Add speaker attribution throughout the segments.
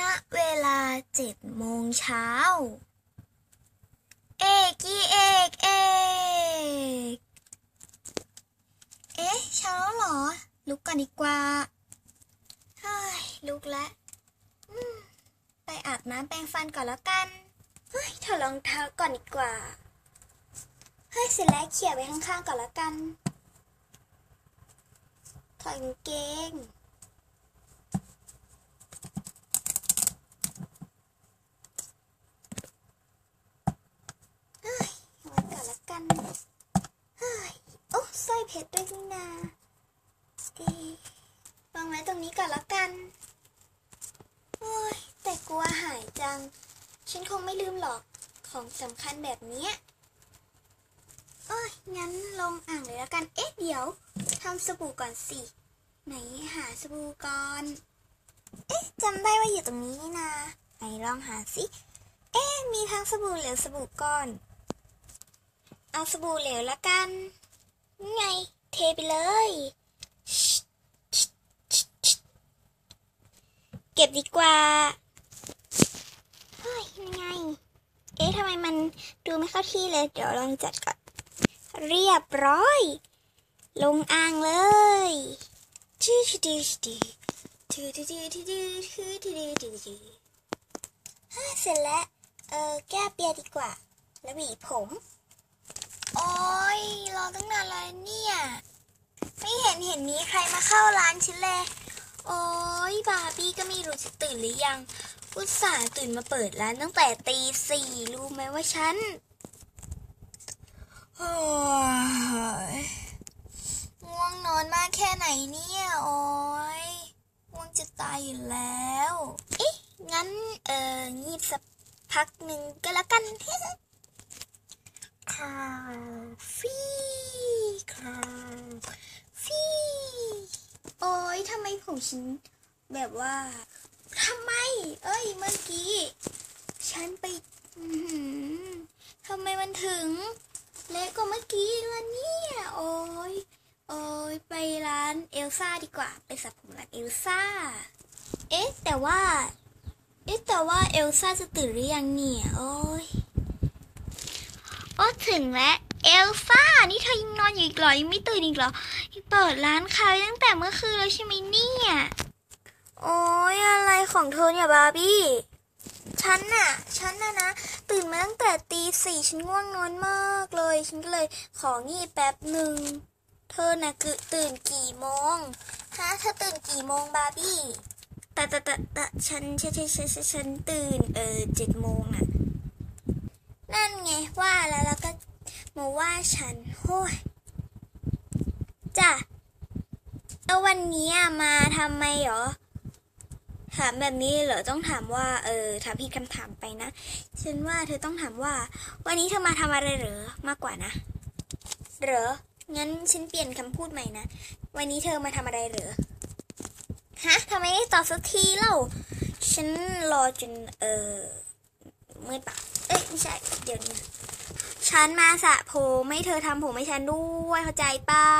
Speaker 1: ณเวลาเจ็ดโมงเช้า เอกอีเอกเอกเอ๊ะเช้าแล้วเหรอ ลุกก่อนดีกว่าเฮ้ยลุกแล้วไปอาบน้ำแปรงฟันก่อนแล้วกัน เฮ้ยถอดรองเท้าก่อนดีกว่า เฮ้ยเสร็จแล้วเขี่ยไปข้างๆก่อนแล้วกันถอดกางเกง เฮ้ยไว้ก่อนละกัน เฮ้ย โอ้สร้อยเพชรด้วย นี่นาเอ๊ะวางไว้ตรงนี้ก่อนละกัน โอ้ย แต่กลัวหายจัง ฉันคงไม่ลืมหรอกของสำคัญแบบนี้โอ้ย งั้นลงอ่างเลยละกัน เอ๊ะ เดี๋ยวทำสบู่ก่อนสิ ไหนหาสบู่ก่อน เอ๊ะจำได้ว่าอยู่ตรงนี้นี่นาไหนลองหาสิ เอ๊ะ มีทั้งสบู่เหลวสบู่ก้อน เอาสบู่เหลวละกัน ไง เทไปเลย เก็บดีกว่า เฮ้ยยังไง เอ๊ะทำไมมันดูไม่เข้าที่เลย เดี๋ยวลองจัดก่อน เรียบร้อย ลงอ่างเลยชื่อชื่อชื่อชื่อชื่อชื่อชื่อชื่อชื่อชื่อชื่อฮ่าเสร็จแล้ว เออแก้เปียดีกว่า แล้วหวีผม โอ้ยรอตั้งนานแล้วเนี่ย ไม่เห็นเห็นมีใครมาเข้าร้านฉันเลย โอ้ยบาร์บี้ก็ไม่รู้จะตื่นหรือยัง อุตส่าห์ตื่นมาเปิดร้านตั้งแต่ตีสี่รู้ไหมว่าฉันโอ้ยง่วงนอนมากแค่ไหนเนี่ย โอ้ยง่วงจะตายอยู่แล้ว เอ๊ะ งั้น เอองีบสักพักหนึ่งก็แล้วกัน ฟีคฟีโอ้ยทำไมผมฉันแบบว่าทำไม เอ้ยเมื่อกี้ ฉันไปทำไมมันถึง เละกกว่าเมื่อกี้ล่ะเนี่ยโอ้ยโอ้ยไปร้านเอลซ่าดีกว่า ไปสระผมร้านเอลซ่า เอ๊ะ แต่ว่า เอ๊ะ แต่ว่าเอลซ่าจะตื่นหรือยังเนี่ย โอ้ย โอ้ถึงแล้วเอลซ่า นี่เธอยังนอนอยู่อีกเหรอ ยังไม่ตื่นอีกเหรอเปิดร้านขาตั้งแต่เมื่อคืนแล้วใช่ไหมเนี่ย โอ้ยอะไรของเธอเนี่ยบาร์บี้ ฉันน่ะ ฉันน่ะนะ ตื่นมาตั้งแต่ตีสี่ฉันง่วงนอนมากเลย ฉันก็เลยของีบแป๊บหนึ่ง เธอน่ะคือตื่นกี่โมง ฮะ เธอตื่นกี่โมงบาร์บี้แต่แต่แต่แต่ฉันฉันฉันฉันฉันฉันตื่นเออเจ็ดโมงน่ะ นั่นไงว่าแล้วแล้วก็มาว่าฉันโอ้ยจ้ะแล้ววันนี้อะมาทำไมหรอ ถามแบบนี้เหรอต้องถามว่า เออถามพี่คำถามไปนะ ฉันว่าเธอต้องถามว่า วันนี้เธอมาทำอะไรเหรอมากกว่านะ เหรองั้นฉันเปลี่ยนคำพูดใหม่นะ วันนี้เธอมาทำอะไรเหรอ ฮะทำไมไม่ตอบสักทีเล่า ฉันรอจนเออมืดปะเอ้ย ไม่ใช่ เดี๋ยวนี้ฉันมาสระผมให้เธอทำผมให้ฉันด้วยเข้าใจเปล่า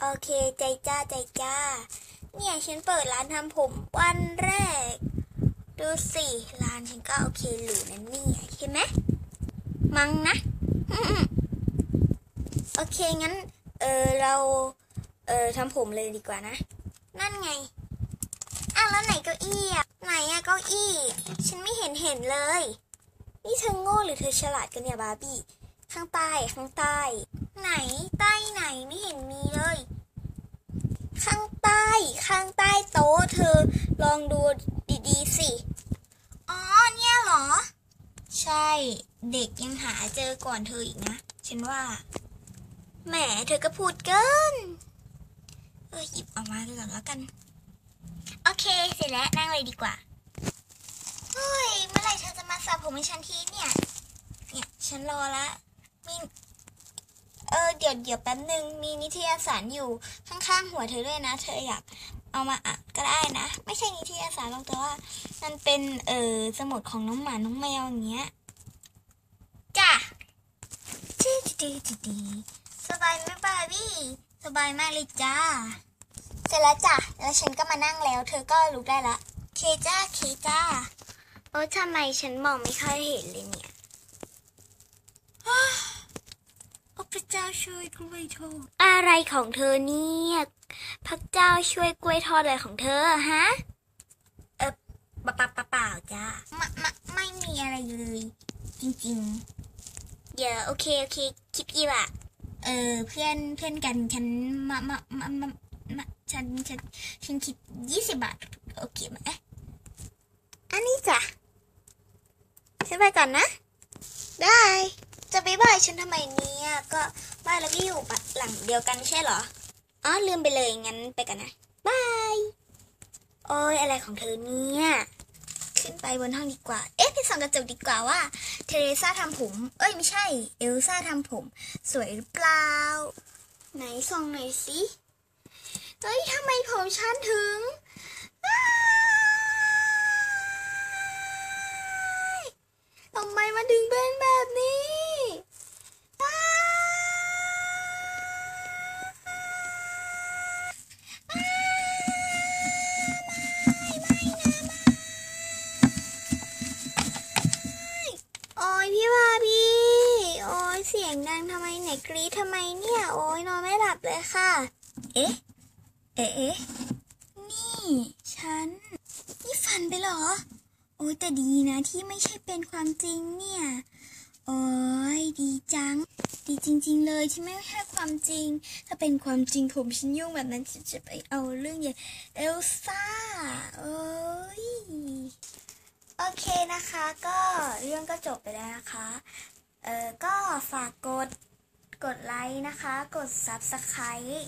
Speaker 1: โอเคใจจ้าใจจ้า เนี่ยฉันเปิดร้านทำผมวันแรก ดูสิร้านฉันก็โอเคหรูนะเนี่ยใช่ไหมมังนะโอเคงั้น เออเรา เออทำผมเลยดีกว่านะ นั่นไงอ้าวแล้วไหนเก้าอี้อะไหนอะเก้าอี้ ฉันไม่เห็นเห็นเลย นี่เธอโง่หรือเธอฉลาดกันเนี่ยบาร์บี้ ข้างใต้ข้างใต้ ไหนใต้ไหนไม่เห็นมีเลย ข้างใต้ ข้างใต้โต๊ะเธอลองดูดีๆสิ อ๋อเนี่ยเหรอ ใช่เด็กยังหาเจอก่อนเธออีกนะ ฉันว่า แหมเธอก็พูดเกิน เออหยิบออกมาก่อนแล้วกัน โอเคเสร็จแล้วนั่งเลยดีกว่า เฮ้ย เมื่อไหร่เธอจะมา สระผมให้ฉันทีเนี่ย เนี่ยฉันรอละมีเออเดี๋ยวเดี๋ยวแป๊บหนึ่งมีนิตยสารอยู่ข้างๆหัวเธอด้วยนะ เธออยากเอามาอ่านก็ได้นะ ไม่ใช่นิตยสารหรอกแต่ว่า มันเป็นเออสมุดของน้องหมาน้องแมวอย่างเงี้ยจ้ะจีจีจีจีสบายไหมบาร์บี้สบายมากเลยจ้า เสร็จแล้วจ้ะแล้วฉันก็มานั่งแล้ว เธอก็ลุกได้ละเคจ้าเคจ้า โอ้ทำไมฉันมองไม่ค่อยเห็นเลยเนี่ย โอ้พระเจ้าช่วยกล้วยทอดอะไรของเธอเนี่ย พระเจ้าช่วยกล้วยทอดอะไรของเธอฮะ เออปะปะปะเปล่าจ้าไม่ไม่ไม่มีอะไรเลย จริงๆ เดี๋ยวโอเคโอเคคิดกี่บะเออเพื่อนเพื่อนกันฉันมามามามามาฉันฉันฉันคิดยี่สิบบาท โอเคไหมอันนี้จ้ะ ไปก่อนนะ ได้ จะไปบ่ายฉันทำไมเนี่ย ก็บ้านเราก็อยู่หลังเดียวกันไม่ใช่เหรอ อ๋อลืมไปเลยงั้นไปกันนะบาย โอ้ยอะไรของเธอเนี่ย ขึ้นไปบนห้องดีกว่า เอ๊ะไปส่องกระจกดีกว่าว่า เทเรซ่าทำผม เอ้ยไม่ใช่ เอลซ่าทำผม สวยหรือเปล่า ไหนส่องหน่อยสิเฮ้ยทำไมผมฉันถึงอ้ายทำไมมันถึงเป็นแบบนี้อ้ายโอ้ยพี่วาบีโอ้ยเสียงดังทำไมไหนกรีดทำไมเนี่ย โอ้ยนอนไม่หลั บเลยค่ะ เอ๊ะ เอ๊ะ นี่ ฉัน นี่ฝันไปเหรอ โอ้แต่ดีนะที่ไม่ใช่เป็นความจริงเนี่ย โอ้ยดีจัง ดีจริง ๆ เลยที่ไม่ใช่ความจริง ถ้าเป็นความจริงผมฉันยุ่งแบบนั้นฉันจะไปเอาเรื่องอย่างเอลซ่า โอ้ยโอเคนะคะ ก็เรื่องก็จบไปแล้วนะคะ เออก็ฝากกด กดไลค์นะคะ กด Subscribe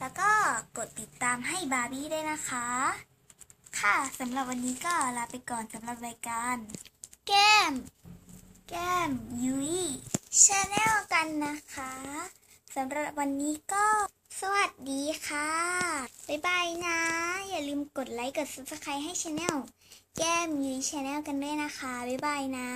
Speaker 1: แล้วก็กดติดตามให้บาร์บี้ด้วยนะคะ ค่ะสำหรับวันนี้ก็ลาไปก่อนสำหรับรายการ แก้ม แก้มยุ้ยชาแนลกันนะคะสำหรับวันนี้ก็ สวัสดีค่ะ บ๊ายบายนะ อย่าลืมกดไลค์ กด Subscribe ให้ชาแนลแก้มยุ้ยชาแนลกันด้วยนะคะ บ๊ายบายนะ